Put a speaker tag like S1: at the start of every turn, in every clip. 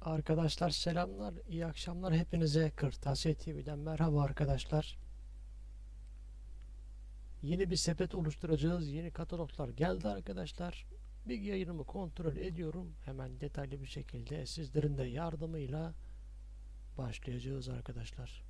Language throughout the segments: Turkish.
S1: Arkadaşlar selamlar, iyi akşamlar hepinize. Kırtasiye TV'den merhaba arkadaşlar. Yeni bir sepet oluşturacağız. Yeni kataloglar geldi arkadaşlar. Bir yayınımı kontrol ediyorum. Hemen detaylı bir şekilde sizlerin de yardımıyla başlayacağız arkadaşlar.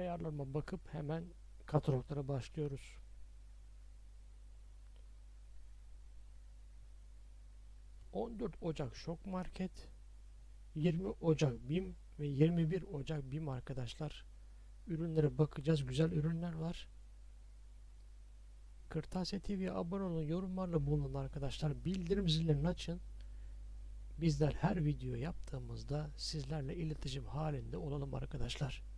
S1: Ayarlarıma bakıp hemen kataloglara başlıyoruz. ...14 Ocak Şok Market... ...20 Ocak BİM... ...ve 21 Ocak BİM arkadaşlar... ...ürünlere bakacağız. Güzel ürünler var. Kırtasiye TV'ye abone olun. Yorumlarla bulunun arkadaşlar. Bildirim zillerini açın. Bizler her video yaptığımızda... ...sizlerle iletişim halinde olalım arkadaşlar.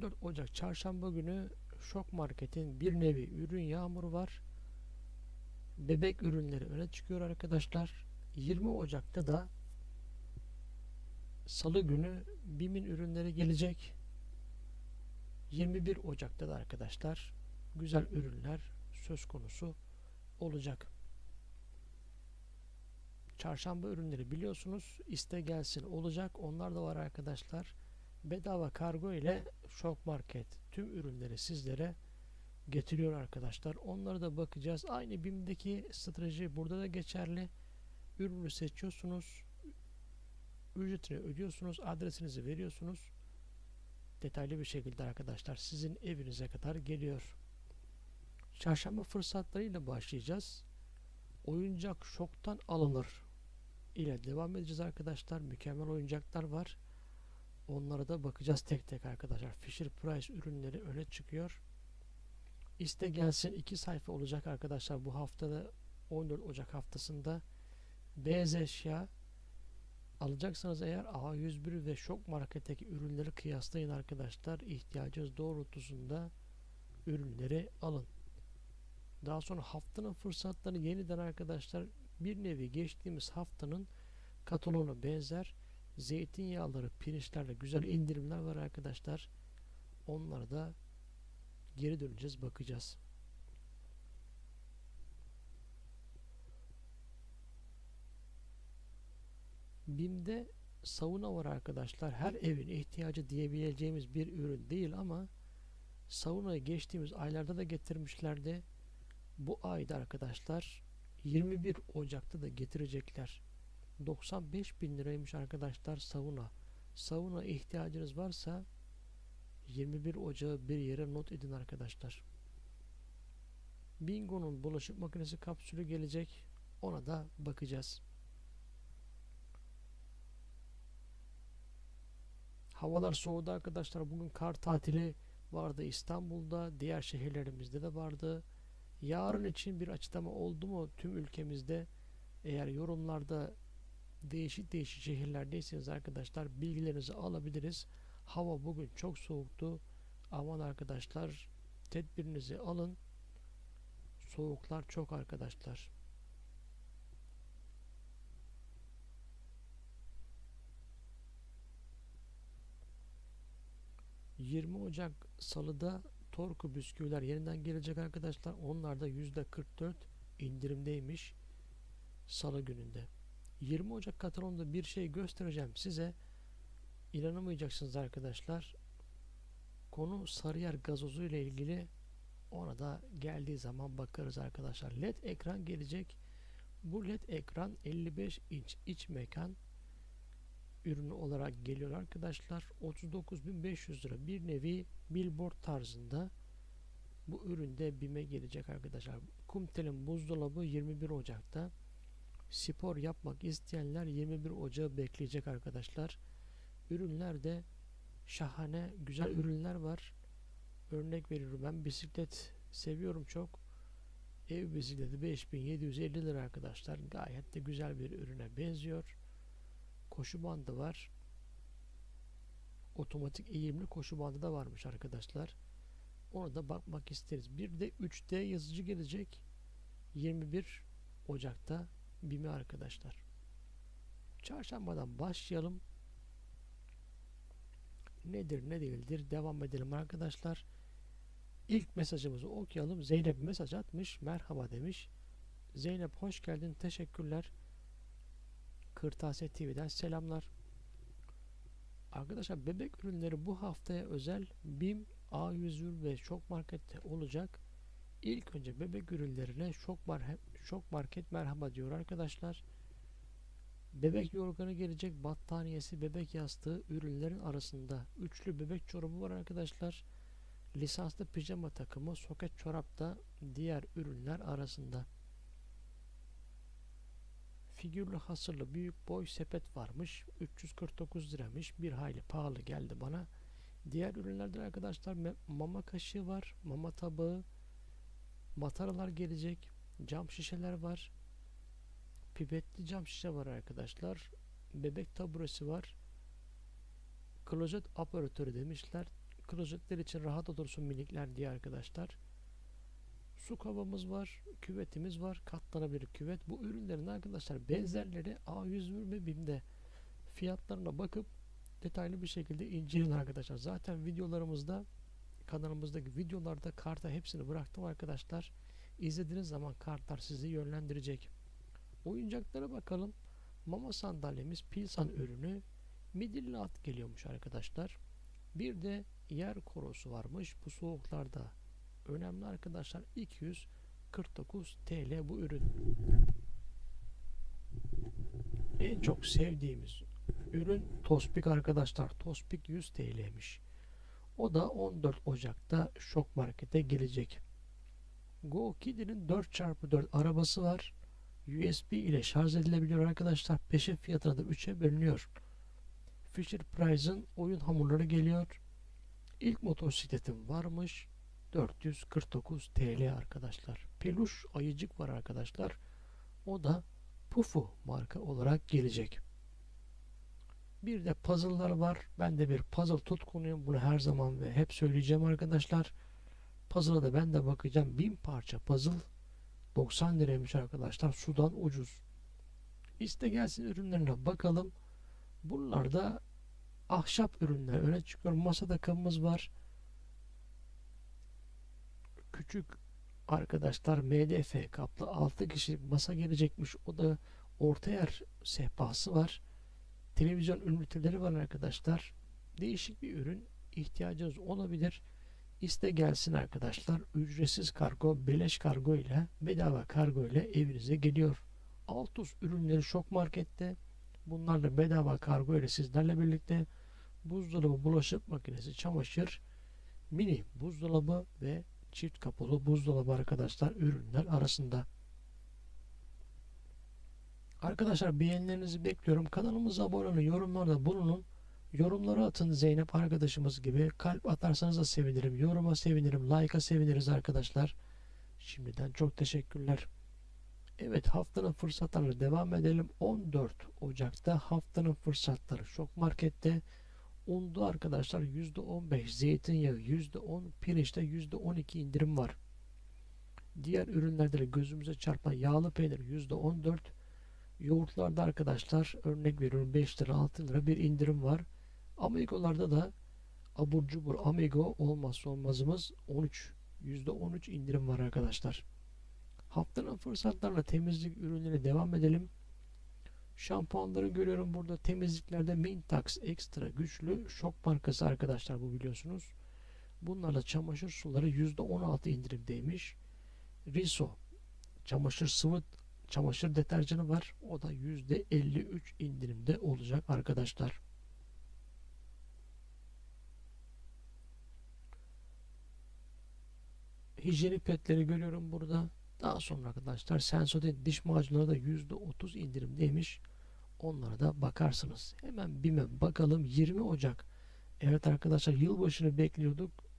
S1: 14 Ocak çarşamba günü Şok Market'in bir nevi ürün yağmuru var. Bebek ürünleri öne çıkıyor arkadaşlar. 20 Ocak'ta da Salı günü BİM'in ürünleri gelecek. 21 Ocak'ta da arkadaşlar güzel ürünler söz konusu olacak. Çarşamba ürünleri biliyorsunuz iste gelsin olacak. Onlar da var arkadaşlar bedava kargo ile Şok Market tüm ürünleri sizlere getiriyor arkadaşlar. Onlara da bakacağız. Aynı BİM'deki strateji burada da geçerli. Ürünü seçiyorsunuz. Ücretini ödüyorsunuz. Adresinizi veriyorsunuz. Detaylı bir şekilde arkadaşlar sizin evinize kadar geliyor. Çarşamba fırsatlarıyla başlayacağız. Oyuncak şoktan alınır ile devam edeceğiz arkadaşlar. Mükemmel oyuncaklar var. Onlara da bakacağız tek tek arkadaşlar. Fisher Price ürünleri öne çıkıyor. İste gelsin iki sayfa olacak arkadaşlar. Bu haftada 14 Ocak haftasında beyaz eşya alacaksanız eğer A101 ve Şok Market'teki ürünleri kıyaslayın arkadaşlar. İhtiyacınız doğrultusunda ürünleri alın. Daha sonra haftanın fırsatları yeniden arkadaşlar bir nevi geçtiğimiz haftanın kataloğuna benzer zeytinyağları, pirinçlerle güzel indirimler var arkadaşlar. Onlara da geri döneceğiz, bakacağız. BİM'de sauna var arkadaşlar. Her evin ihtiyacı diyebileceğimiz bir ürün değil ama saunayı geçtiğimiz aylarda da getirmişlerdi. Bu ayda arkadaşlar 21 Ocak'ta da getirecekler. 95 bin liraymış arkadaşlar sauna. Sauna ihtiyacınız varsa 21 Ocağı bir yere not edin arkadaşlar. Bingo'nun bulaşık makinesi kapsülü gelecek. Ona da bakacağız. Havalar soğudu arkadaşlar. Bugün kar tatili vardı İstanbul'da. Diğer şehirlerimizde de vardı. Yarın için bir açıklama oldu mu tüm ülkemizde? Eğer yorumlarda değişik değişik şehirlerdeyseniz arkadaşlar bilgilerinizi alabiliriz. Hava bugün çok soğuktu. Aman arkadaşlar tedbirinizi alın. Soğuklar çok arkadaşlar. ...20 Ocak Salı'da Torku bisküviler yeniden gelecek arkadaşlar. Onlar da %44 indirimdeymiş. Salı gününde. 20 Ocak katalonda bir şey göstereceğim size. İnanamayacaksınız arkadaşlar. Konu Sarıyer gazozu ile ilgili ona da geldiği zaman bakarız arkadaşlar. LED ekran gelecek. Bu LED ekran 55 inç iç mekan ürünü olarak geliyor arkadaşlar. 39.500 lira bir nevi billboard tarzında bu üründe BİM'e gelecek arkadaşlar. Kumtel'in buzdolabı 21 Ocak'ta spor yapmak isteyenler 21 Ocağı bekleyecek arkadaşlar. Ürünler de şahane güzel ürünler var. Örnek veriyorum ben bisiklet seviyorum çok. Ev bisikleti 5750 lira arkadaşlar. Gayet de güzel bir ürüne benziyor. Koşu bandı var. Otomatik eğimli koşu bandı da varmış arkadaşlar. Ona da bakmak isteriz. Bir de 3D yazıcı gelecek. 21 Ocak'ta BİM'e arkadaşlar. Çarşambadan başlayalım. Nedir ne değildir devam edelim arkadaşlar. İlk mesajımızı okuyalım. Zeynep mesaj atmış. Merhaba demiş. Zeynep hoş geldin. Teşekkürler. Kırtasiye TV'den selamlar. Arkadaşlar bebek ürünleri bu haftaya özel BİM, A101 ve Şok Market'te olacak. İlk önce bebek ürünlerine Şok, Mar Şok Market merhaba diyor arkadaşlar. Bebek yorganı gelecek, battaniyesi, bebek yastığı ürünlerin arasında. Üçlü bebek çorabı var arkadaşlar. Lisanslı pijama takımı, soket çorap da diğer ürünler arasında. Figürlü hasırlı büyük boy sepet varmış. 349 liramış. Bir hayli pahalı geldi bana. Diğer ürünlerden arkadaşlar mama kaşığı var. Mama tabağı. Mataralar gelecek. Cam şişeler var. Pipetli cam şişe var arkadaşlar. Bebek taburesi var. Klozet operatörü demişler. Klozetler için rahat otursun minikler diye arkadaşlar. Su kabımız var, küvetimiz var, katlanabilir küvet. Bu ürünlerin arkadaşlar benzerleri A101 ve BİM'de fiyatlarına bakıp detaylı bir şekilde inceleyin arkadaşlar. Zaten videolarımızda kanalımızdaki videolarda karta hepsini bıraktım arkadaşlar. İzlediğiniz zaman kartlar sizi yönlendirecek. Oyuncaklara bakalım. Mama sandalyemiz Pilsan ürünü. Midilli at geliyormuş arkadaşlar. Bir de yer korosu varmış. Bu soğuklarda önemli arkadaşlar 249 TL bu ürün. En çok sevdiğimiz ürün Tospik arkadaşlar. Tospik 100 TL'miş. O da 14 Ocak'ta Şok Market'e gelecek. Go Kid'in 4x4 arabası var. USB ile şarj edilebiliyor arkadaşlar. Peşin fiyatına da 3'e bölünüyor. Fisher Price'ın oyun hamurları geliyor. İlk motosikletim varmış. 449 TL arkadaşlar. Peluş ayıcık var arkadaşlar. O da Pufu marka olarak gelecek. Bir de puzzle'lar var. Ben de bir puzzle tutkunuyum. Bunu her zaman ve hep söyleyeceğim arkadaşlar. Puzzle'a da ben de bakacağım. 1000 parça puzzle 90 liraymış arkadaşlar. Sudan ucuz. İste gelsin ürünlerine bakalım. Bunlar da ahşap ürünler. Öne çıkıyor. Masa takımımız var küçük arkadaşlar MDF kaplı 6 kişi masa gelecekmiş. O da orta yer sehpası var. Televizyon üniteleri var arkadaşlar. Değişik bir ürün. ihtiyacınız olabilir. İste gelsin arkadaşlar. Ücretsiz kargo, beleş kargo ile bedava kargo ile evinize geliyor. Altus ürünleri şok markette. Bunlarla bedava kargo ile sizlerle birlikte buzdolabı, bulaşık makinesi, çamaşır, mini buzdolabı ve çift kapılı buzdolabı arkadaşlar ürünler arasında. Arkadaşlar beğenilerinizi bekliyorum. Kanalımıza abone olun, yorumlarda bulunun. Yorumları atın Zeynep arkadaşımız gibi. Kalp atarsanız da sevinirim. Yoruma sevinirim. Like'a seviniriz arkadaşlar. Şimdiden çok teşekkürler. Evet haftanın fırsatlarına devam edelim. 14 Ocak'ta haftanın fırsatları Şok Market'te Unda arkadaşlar %15, zeytinyağı %10, pirinçte %12 indirim var. Diğer ürünlerde de gözümüze çarpan yağlı peynir %14. Yoğurtlarda arkadaşlar örnek veriyorum 5 lira 6 lira bir indirim var. Amigolarda da abur cubur amigo olmazsa olmazımız 13 %13 indirim var arkadaşlar. Haftanın fırsatlarla temizlik ürünleri devam edelim. Şampuanları görüyorum burada temizliklerde Mintax ekstra güçlü şok markası arkadaşlar bu biliyorsunuz. Bunlarla çamaşır suları %16 indirimdeymiş. Riso çamaşır sıvı çamaşır deterjanı var. O da %53 indirimde olacak arkadaşlar. Hijyenik petleri görüyorum burada. Daha sonra arkadaşlar Sensodyne diş macunları da %30 indirimdeymiş. Onlara da bakarsınız. Hemen BİM'e bakalım. 20 Ocak. Evet arkadaşlar yılbaşını bekliyorduk.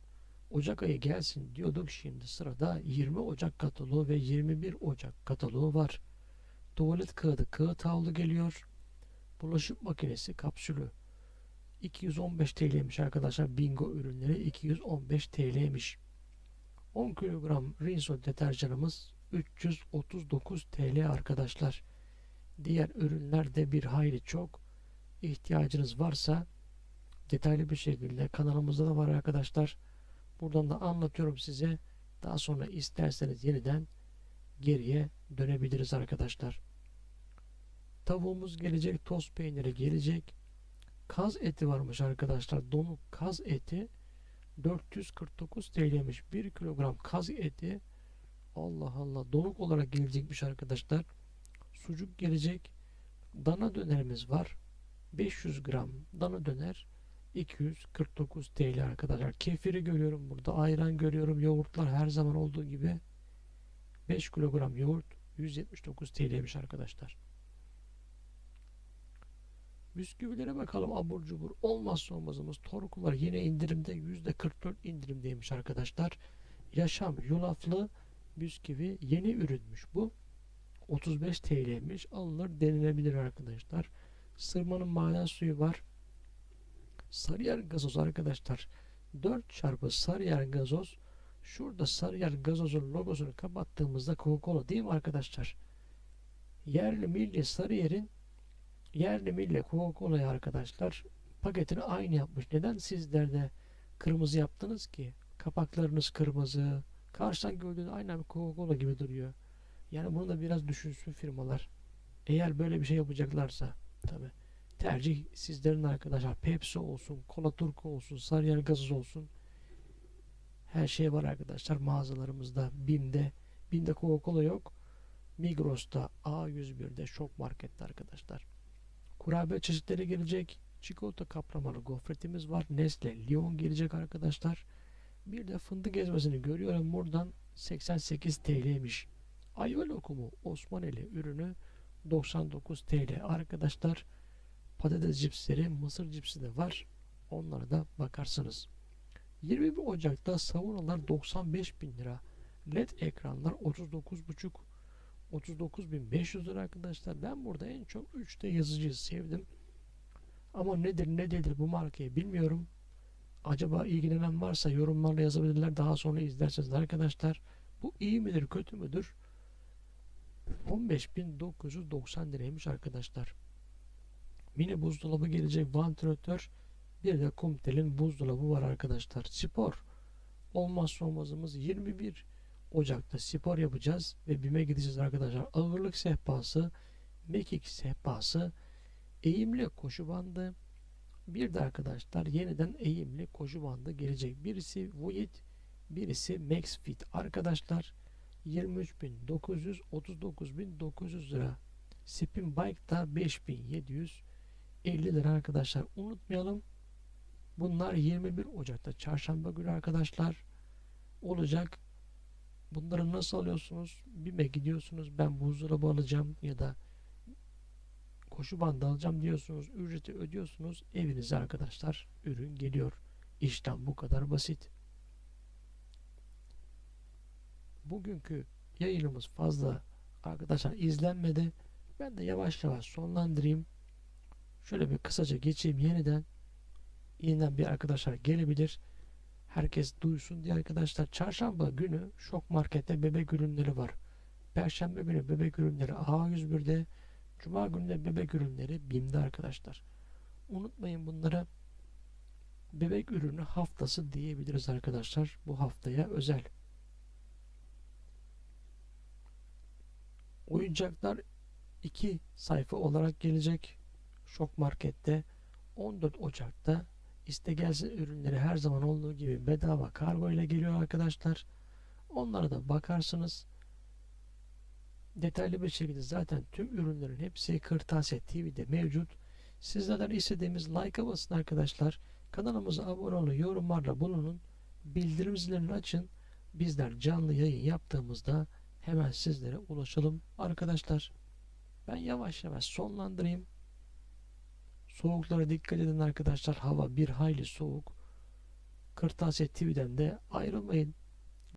S1: Ocak ayı gelsin diyorduk. Şimdi sırada 20 Ocak kataloğu ve 21 Ocak kataloğu var. Tuvalet kağıdı, kağıt havlu geliyor. Bulaşık makinesi kapsülü 215 TL'ymiş arkadaşlar. Bingo ürünleri 215 TL'ymiş. 10 kilogram Rinso deterjanımız 339 TL arkadaşlar. Diğer ürünler de bir hayli çok. İhtiyacınız varsa detaylı bir şekilde kanalımızda da var arkadaşlar. Buradan da anlatıyorum size. Daha sonra isterseniz yeniden geriye dönebiliriz arkadaşlar. Tavuğumuz gelecek, toz peyniri gelecek. Kaz eti varmış arkadaşlar. Donuk kaz eti 449 TL'ymiş. 1 kilogram kaz eti Allah Allah donuk olarak gelecekmiş arkadaşlar. Sucuk gelecek. Dana dönerimiz var. 500 gram dana döner 249 TL arkadaşlar. Kefiri görüyorum burada. Ayran görüyorum. Yoğurtlar her zaman olduğu gibi 5 kilogram yoğurt 179 TL'ymiş arkadaşlar. Bisküvilere bakalım abur cubur. Olmazsa olmazımız torkular yine indirimde %44 indirimdeymiş arkadaşlar. Yaşam yulaflı bisküvi yeni ürünmüş bu. 35 TL'ymiş. Alınır denilebilir arkadaşlar. Sırmanın maden suyu var. Sarıyer gazoz arkadaşlar. 4 çarpı Sarıyer gazoz. Şurada Sarıyer gazozun logosunu kapattığımızda Coca-Cola değil mi arkadaşlar? Yerli milli Sarıyer'in yerli milli Coca-Cola'yı arkadaşlar paketini aynı yapmış. Neden sizler de kırmızı yaptınız ki? Kapaklarınız kırmızı. Karşıdan gördüğünüz aynen Coca-Cola gibi duruyor. Yani bunu da biraz düşünsün firmalar. Eğer böyle bir şey yapacaklarsa tabi. Tercih sizlerin arkadaşlar. Pepsi olsun, Cola Turco olsun, Sarıyer gazoz olsun. Her şey var arkadaşlar mağazalarımızda. BİM'de. BİM'de Coca-Cola yok. Migros'ta, A101'de, Şok Market'te arkadaşlar. Kurabiye çeşitleri gelecek. Çikolata kaplamalı gofretimiz var. Nestle, Lion gelecek arkadaşlar. Bir de fındık ezmesini görüyorum buradan 88 TL'ymiş. Ayva lokumu Osmaneli ürünü 99 TL arkadaşlar. Patates cipsleri, mısır cipsi de var. Onlara da bakarsınız. 21 Ocak'ta savunalar 95 bin lira. LED ekranlar 39,5 39.500 lira arkadaşlar. Ben burada en çok 3D yazıcıyı sevdim. Ama nedir ne değildir bu markayı bilmiyorum. Acaba ilgilenen varsa yorumlarla yazabilirler. Daha sonra izlersiniz arkadaşlar. Bu iyi midir kötü müdür? 15.990 liraymış arkadaşlar mini buzdolabı gelecek vantilatör bir de Kumtel'in buzdolabı var arkadaşlar. Spor olmazsa olmazımız 21 Ocak'ta spor yapacağız ve BİM'e gideceğiz arkadaşlar. Ağırlık sehpası, mekik sehpası, eğimli koşu bandı. Bir de arkadaşlar yeniden eğimli koşu bandı gelecek. Birisi Voyit, birisi Max Fit arkadaşlar. 23.900 39.900 lira. Spin Bike'da 5700 50 lira arkadaşlar unutmayalım. Bunlar 21 Ocak'ta çarşamba günü arkadaşlar olacak. Bunları nasıl alıyorsunuz? BİM'e gidiyorsunuz ben buzdolabı alacağım ya da koşu bandı alacağım diyorsunuz. Ücreti ödüyorsunuz. Evinize arkadaşlar ürün geliyor. İşten bu kadar basit. Bugünkü yayınımız fazla arkadaşlar izlenmedi. Ben de yavaş yavaş sonlandırayım. Şöyle bir kısaca geçeyim yeniden. Yeniden bir arkadaşlar gelebilir. Herkes duysun diye arkadaşlar. Çarşamba günü Şok Market'te bebek ürünleri var. Perşembe günü bebek ürünleri A101'de Cuma günü de bebek ürünleri BİM'de arkadaşlar. Unutmayın bunlara bebek ürünü haftası diyebiliriz arkadaşlar. Bu haftaya özel. Oyuncaklar 2 sayfa olarak gelecek. Şok Market'te 14 Ocak'ta iste gelsin ürünleri her zaman olduğu gibi bedava kargo ile geliyor arkadaşlar. Onlara da bakarsınız detaylı bir şekilde zaten tüm ürünlerin hepsi Kırtasiye TV'de mevcut. Sizlerden istediğimiz like'a basın arkadaşlar. Kanalımıza abone olun, yorumlarla bulunun. Bildirim zillerini açın. Bizler canlı yayın yaptığımızda hemen sizlere ulaşalım arkadaşlar. Ben yavaş yavaş sonlandırayım. Soğuklara dikkat edin arkadaşlar. Hava bir hayli soğuk. Kırtasiye TV'den de ayrılmayın.